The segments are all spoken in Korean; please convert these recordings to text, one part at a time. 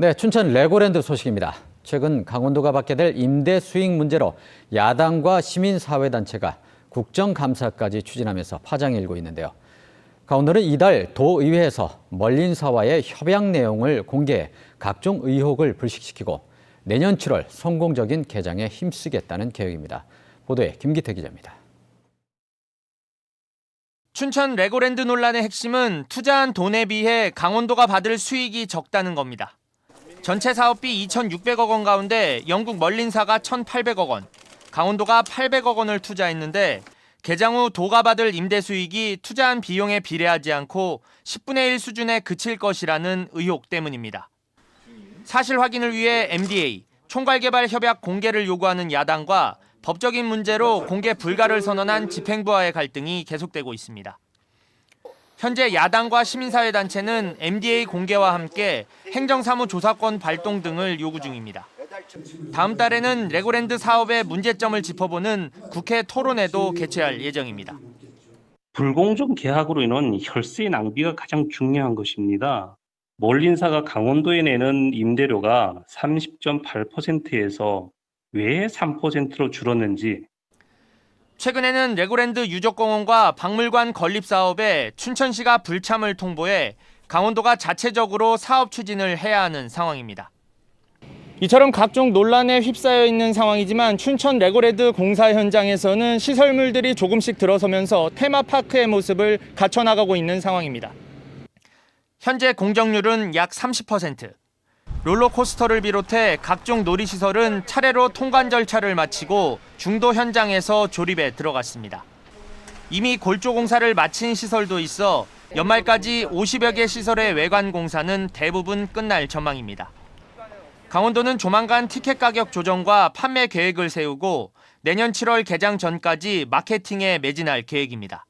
네, 춘천 레고랜드 소식입니다. 최근 강원도가 받게 될 임대 수익 문제로 야당과 시민사회단체가 국정감사까지 추진하면서 파장이 일고 있는데요. 강원도는 이달 도의회에서 멀린사와의 협약 내용을 공개해 각종 의혹을 불식시키고 내년 7월 성공적인 개장에 힘쓰겠다는 계획입니다. 보도에 김기태 기자입니다. 춘천 레고랜드 논란의 핵심은 투자한 돈에 비해 강원도가 받을 수익이 적다는 겁니다. 전체 사업비 2,600억 원 가운데 영국 멀린사가 1,800억 원, 강원도가 800억 원을 투자했는데 개장 후 도가 받을 임대 수익이 투자한 비용에 비례하지 않고 10분의 1 수준에 그칠 것이라는 의혹 때문입니다. 사실 확인을 위해 MDA, 총괄개발 협약 공개를 요구하는 야당과 법적인 문제로 공개 불가를 선언한 집행부와의 갈등이 계속되고 있습니다. 현재 야당과 시민사회단체는 MDA 공개와 함께 행정사무 조사권 발동 등을 요구 중입니다. 다음 달에는 레고랜드 사업의 문제점을 짚어보는 국회 토론회도 개최할 예정입니다. 불공정 계약으로 인한 혈세 낭비가 가장 중요한 것입니다. 몰린사가 강원도에 내는 임대료가 30.8%에서 왜 3%로 줄었는지 최근에는 레고랜드 유적공원과 박물관 건립 사업에 춘천시가 불참을 통보해 강원도가 자체적으로 사업 추진을 해야 하는 상황입니다. 이처럼 각종 논란에 휩싸여 있는 상황이지만 춘천 레고랜드 공사 현장에서는 시설물들이 조금씩 들어서면서 테마파크의 모습을 갖춰나가고 있는 상황입니다. 현재 공정률은 약 30%. 롤러코스터를 비롯해 각종 놀이시설은 차례로 통관 절차를 마치고 중도 현장에서 조립에 들어갔습니다. 이미 골조 공사를 마친 시설도 있어 연말까지 50여 개 시설의 외관 공사는 대부분 끝날 전망입니다. 강원도는 조만간 티켓 가격 조정과 판매 계획을 세우고 내년 7월 개장 전까지 마케팅에 매진할 계획입니다.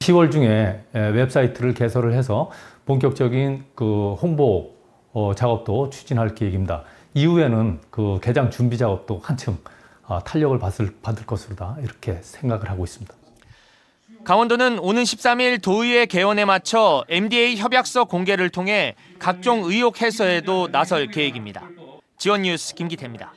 10월 중에 에, 웹사이트를 개설을 해서 본격적인 그 홍보 어, 작업도 추진할 계획입니다. 이후에는 그 개장 준비 작업도 한층 아, 탄력을 받을, 받을 것으로다 이렇게 생각을 하고 있습니다. 강원도는 오는 13일 도의회 개원에 맞춰 MDA 협약서 공개를 통해 각종 의혹 해소에도 나설 계획입니다. 지원 뉴스 김기태입니다.